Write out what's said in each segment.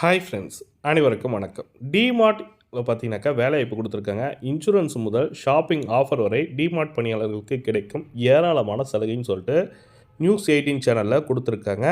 Hi friends அனைவருக்கும் வணக்கம். DMart பார்த்தீங்கன்னாக்கா வேலைவாய்ப்பு கொடுத்துருக்காங்க. இன்சூரன்ஸ் முதல் ஷாப்பிங் ஆஃபர் வரை டிமார்ட் பணியாளர்களுக்கு கிடைக்கும் ஏராளமான சலுகைன்னு சொல்லிட்டு நியூஸ் எயிட்டீன் சேனலில் கொடுத்துருக்காங்க.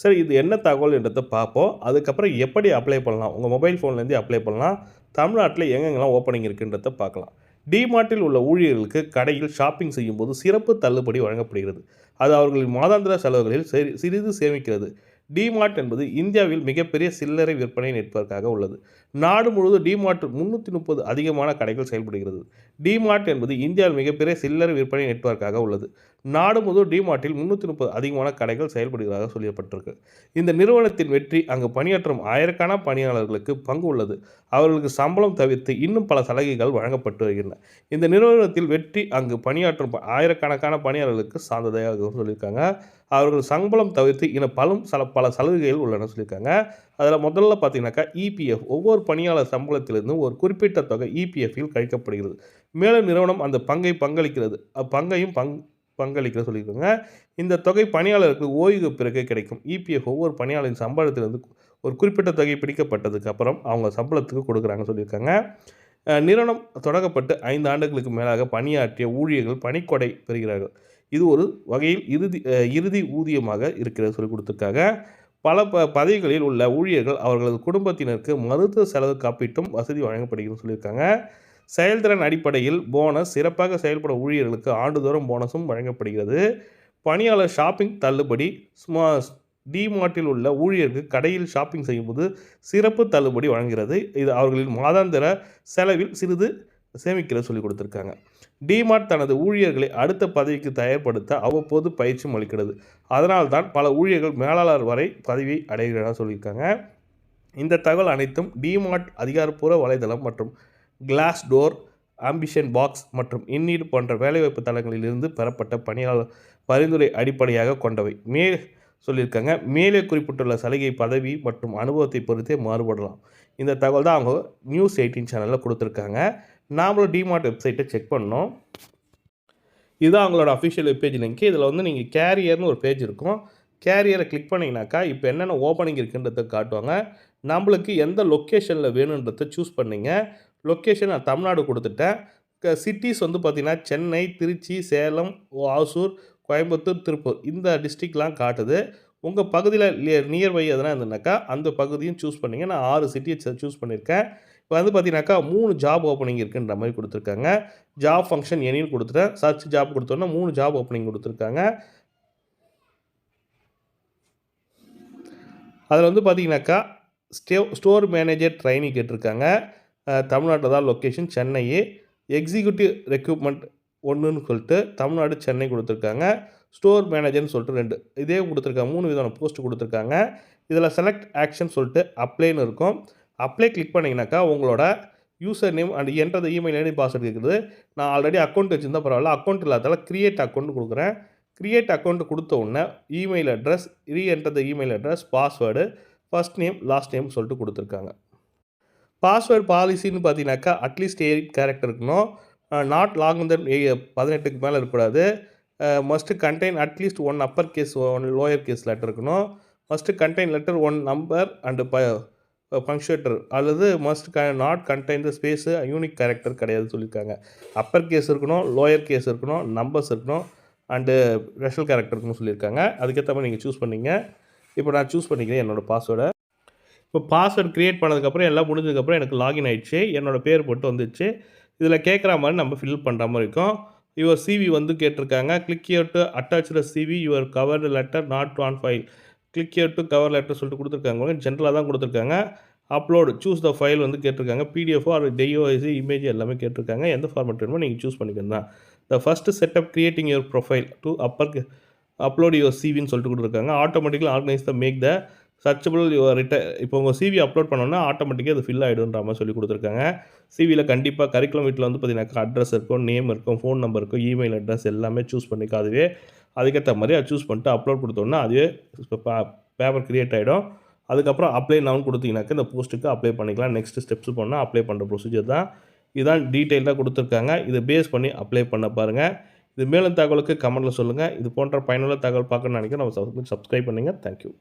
சரி இது என்ன தகவல் என்றதை பார்ப்போம். அதுக்கப்புறம் எப்படி அப்ளை பண்ணலாம்? உங்கள் மொபைல் ஃபோன்லேருந்து அப்ளை பண்ணலாம். தமிழ்நாட்டில் எங்கெங்கெல்லாம் ஓப்பனிங் இருக்குன்றத பார்க்கலாம். டிமார்ட்டில் உள்ள ஊழியர்களுக்கு கடையில் ஷாப்பிங் செய்யும்போது சிறப்பு தள்ளுபடி வழங்கப்படுகிறது. அது அவர்களின் மாதாந்திர செலவுகளில் சிறிது சேமிக்கிறது. டிமார்ட் என்பது இந்தியாவில் மிகப்பெரிய சில்லறை விற்பனை நெட்வொர்க்காக உள்ளது. நாடு முழுவதும் டிமார்ட் முந்நூற்றி முப்பது அதிகமான கடைகள் செயல்படுகிறது. டிமார்ட் என்பது இந்தியாவில் மிகப்பெரிய சில்லறை விற்பனை நெட்வொர்க்காக உள்ளது. நாடு முழுவதும் டிமார்ட்டில் முந்நூற்றி முப்பது அதிகமான கடைகள் செயல்படுகிறதாக சொல்லப்பட்டிருக்கு. இந்த நிறுவனத்தின் வெற்றி அங்கு பணியாற்றும் ஆயிரக்கான பணியாளர்களுக்கு பங்கு உள்ளது. அவர்களுக்கு சம்பளம் தவிர்த்து இன்னும் பல சலுகைகள் வழங்கப்பட்டு வருகின்றன. இந்த நிறுவனத்தில் வெற்றி அங்கு பணியாற்றும் ப- ஆயிரக்கணக்கான பணியாளர்களுக்கு சார்ந்ததாக சொல்லியிருக்காங்க. அவர்கள் சம்பளம் தவிர்த்து இன்னும் பலும் சல பல சலுகைகள் உள்ளன சொல்லியிருக்காங்க. அதில் முதல்ல பார்த்தீங்கன்னாக்கா இபிஎஃப் ஒவ்வொரு பணியாளர் சம்பளத்திலிருந்தும் ஒரு குறிப்பிட்ட தொகை இபிஎஃப்பில் கழிக்கப்படுகிறது. மேலும் நிறுவனம் அந்த பங்கை பங்களிக்கிறது. அப்பங்கையும் பங் பங்களிக்க சொல்லியிருக்காங்க. இந்த தொகை பணியாளருக்கு ஓய்வு பிறகு கிடைக்கும். இபிஎஃப் ஒவ்வொரு பணியாளரின் சம்பளத்திலிருந்து ஒரு குறிப்பிட்ட தொகை பிடிக்கப்பட்டதுக்கு அப்புறம் அவங்க சம்பளத்துக்கு கொடுக்குறாங்க சொல்லியிருக்காங்க. நிறுவனம் தொடங்கப்பட்டு ஐந்து ஆண்டுகளுக்கு மேலாக பணியாற்றிய ஊழியர்கள் பணிக்கொடை பெறுகிறார்கள். இது ஒரு வகையில் இறுதி இறுதி ஊதியமாக இருக்கிறது சொல்லி கொடுத்துருக்காங்க. பல ப பதவிகளில் உள்ள ஊழியர்கள் அவர்களது குடும்பத்தினருக்கு மருத்துவ செலவு காப்பீட்டும் வசதி வழங்கப்படுகிறது சொல்லியிருக்காங்க. செயல்திறன் அடிப்படையில் போனஸ் சிறப்பாக செயல்பட ஊழியர்களுக்கு ஆண்டுதோறும் போனஸும் வழங்கப்படுகிறது. பணியாளர் ஷாப்பிங் தள்ளுபடி ஸ்மா டிமார்ட்டில் உள்ள ஊழியருக்கு கடையில் ஷாப்பிங் செய்யும்போது சிறப்பு தள்ளுபடி வழங்குகிறது. இது அவர்களின் மாதாந்திர செலவில் சிறிது சேமிக்கிற சொல்லி கொடுத்துருக்காங்க. டிமார்ட் தனது ஊழியர்களை அடுத்த பதவிக்கு தயார்படுத்த அவ்வப்போது பயிற்சியும் அளிக்கிறது. அதனால்தான் பல ஊழியர்கள் மேலாளர் வரை பதவியை அடைகிறதா சொல்லியிருக்காங்க. இந்த தகவல் அனைத்தும் டிமார்ட் அதிகாரப்பூர்வ வலைதளம் மற்றும் கிளாஸ் டோர் ஆம்பிஷன் பாக்ஸ் மற்றும் இன்னீடு போன்ற வேலைவாய்ப்பு தளங்களிலிருந்து பெறப்பட்ட பணியாளர் பரிந்துரை அடிப்படையாக கொண்டவை. மே சொல்லியிருக்காங்க. மேலே குறிப்பிட்டுள்ள சலுகை பதவி மற்றும் அனுபவத்தை பொறுத்தே மாறுபடலாம். இந்த தகவல் தான் அவங்க நியூஸ் எயிட்டீன் சேனலில் கொடுத்துருக்காங்க. நாமளும் டிமார்ட் வெப்சைட்டை செக் பண்ணோம். இதுதான் அவங்களோட அஃபிஷியல் வெப்பேஜ் லிங்க் இதில் வந்து நீங்கள் கேரியர்னு ஒரு பேஜ் இருக்கும். கேரியரை கிளிக் பண்ணிங்கனாக்கா இப்போ என்னென்ன ஓப்பனிங் இருக்குன்றதை காட்டுவாங்க. நம்மளுக்கு எந்த லொக்கேஷனில் வேணுன்றதை சூஸ் பண்ணிங்க. லொக்கேஷன் நான் தமிழ்நாடு கொடுத்துட்டேன். சிட்டிஸ் வந்து பார்த்திங்கன்னா சென்னை திருச்சி சேலம் ஆசூர் கோயம்புத்தூர் திருப்பூர். இந்த டிஸ்ட்ரிக்ட்லாம் காட்டுது. உங்கள் பகுதியில் நியர்பை எதனா இருந்ததுனாக்கா அந்த பகுதியும் சூஸ் பண்ணிங்க. நான் ஆறு சிட்டியை சூஸ் பண்ணியிருக்கேன் இப்போ வந்து பார்த்தீங்கன்னாக்கா மூணு ஜாப் ஓப்பனிங் இருக்குன்ற மாதிரி கொடுத்துருக்காங்க. ஜாப் ஃபங்க்ஷன் எனின்னு கொடுத்துட்டேன். சர்ச் ஜாப் கொடுத்தோன்னா மூணு ஜாப் ஓப்பனிங் கொடுத்துருக்காங்க. அதில் வந்து பார்த்தீங்கன்னாக்கா ஸ்டே ஸ்டோர் மேனேஜர் ட்ரைனிங் கேட்டிருக்காங்க. தமிழ்நாட்டில் தான் லொக்கேஷன் சென்னை எக்ஸிக்யூட்டிவ் ரெக்யூப்மெண்ட் ஒன்றுன்னு சொல்லிட்டு தமிழ்நாடு சென்னை கொடுத்துருக்காங்க. ஸ்டோர் மேனேஜர்னு சொல்லிட்டு ரெண்டு இதே கொடுத்துருக்காங்க. மூணு விதமான போஸ்ட் கொடுத்துருக்காங்க. இதில் செலக்ட் ஆக்ஷன் சொல்லிட்டு அப்ளைன்னு இருக்கும். அப்ளை கிளிக் பண்ணிங்கனாக்கா உங்களோட யூசர் நேம் அண்ட் என்ட்ரத இமெயில் ஐடி பாஸ்வேர்டு இருக்குது நான் ஆல்ரெடி அக்கௌண்ட் வச்சுருந்தா பரவாயில்ல. அக்கௌண்ட் இல்லாதால க்ரியேட் அக்கௌண்ட் கொடுக்குறேன். கிரியேட் அக்கௌண்ட் கொடுத்த உடனே email address reenter the email address password first name last name சொல்லிட்டு கொடுத்துருக்காங்க. பாஸ்வேர்டு பாலிசின்னு பார்த்தீங்கன்னாக்கா அட்லீஸ்ட் எயிட் கேரக்டர் இருக்கணும். நாட் லாங் தென் பதினெட்டுக்கு மேலே இருக்கக்கூடாது. Must contain at least one upper case one lower case letter இருக்கணும். First contain letter one number and ப பங்க்சுவேட்டர் அல்லது மஸ்ட் க not contain the space unique character கிடையாது சொல்லியிருக்காங்க. அப்பர் கேஸ் இருக்கணும் லோயர் கேஸ் இருக்கணும் நம்பர்ஸ் இருக்கணும் அண்டு ஸ்பெஷல் கேரக்டர் இருக்கணும்னு சொல்லியிருக்காங்க. அதுக்கேற்ற மாதிரி நீங்கள் சூஸ் பண்ணீங்க. இப்போ நான் சூஸ் பண்ணிக்கிறேன் என்னோடய பாஸ்வேர்டை இப்போ பாஸ்வேர்ட் க்ரியேட் பண்ணதுக்கப்புறம் எல்லாம் முடிஞ்சதுக்கப்புறம் எனக்கு லாகின் ஆயிடுச்சு. என்னோடய பேர் போட்டு வந்துச்சு. இதில் கேட்குற மாதிரி நம்ம ஃபில் பண்ணுற மாதிரி இருக்கும். யுவர் சிவி வந்து கேட்டிருக்காங்க. Click here to attach the CV your cover letter not on file click here to cover letter சொல்லிட்டு கொடுத்துருக்காங்க. ஜென்ரலாக தான் கொடுத்துருக்காங்க. அப்லோடு சூஸ் த ஃபைல் வந்து கேட்டிருக்காங்க. பிடிஎஃபோ அது டெய்ஓஎஸ் இமேஜ் எல்லாமே கேட்டிருக்காங்க. எந்த ஃபார்மேட் வேணுமோ நீங்கள் சூஸ் பண்ணிக்கணும் தான் the first setup creating your profile to upper upload your சிவின்னு சொல்லிட்டு கொடுத்துருக்காங்க. ஆட்டோமேட்டிக்கலாக organise the make the searchable your ரிட்ட இப்போ உங்கள் சிவி அப்லோட் பண்ணோன்னா ஆட்டோமேட்டிக்காக அது ஃபில் ஆகிடுன்ற மாதிரி சொல்லி கொடுத்துருக்காங்க. சிவியில் கண்டிப்பாக கரிக்குலம் வீட்டில் வந்து பார்த்தீங்கன்னாக்கா அட்ரஸ் இருக்கும் நேம் இருக்கும் ஃபோன் நம்பர் இருக்கும் இமெயில் அட்ரஸ் எல்லாமே சூஸ் பண்ணிக்காதுவே அதுக்கேற்ற மாதிரி அதை சூஸ் பண்ணிட்டு அப்லோட் கொடுத்தோன்னா அதுவே பேப்பர் கிரியேட் ஆகிடும் அதுக்கப்புறம் அப்ளை நவுன் கொடுத்தீங்கன்னாக்கா இந்த போஸ்ட்டுக்கு அப்ளை பண்ணிக்கலாம். நெக்ஸ்ட் ஸ்டெப்ஸ் போனால் அப்ளை பண்ணுற ப்ரொசீஜர் தான். இதுதான் டீட்டெயிலாக கொடுத்துருக்காங்க. இதை பேஸ் பண்ணி அப்ளை பண்ண பாருங்கள் இது மேலும் தகவலுக்கு கமெண்ட்டில் சொல்லுங்கள் இது போன்ற பயனுள்ள தகவல் பார்க்கணும்னு நினைக்கிறேன். நம்ம சப்ஸ்கிரைப் பண்ணுங்கள் தேங்க்யூ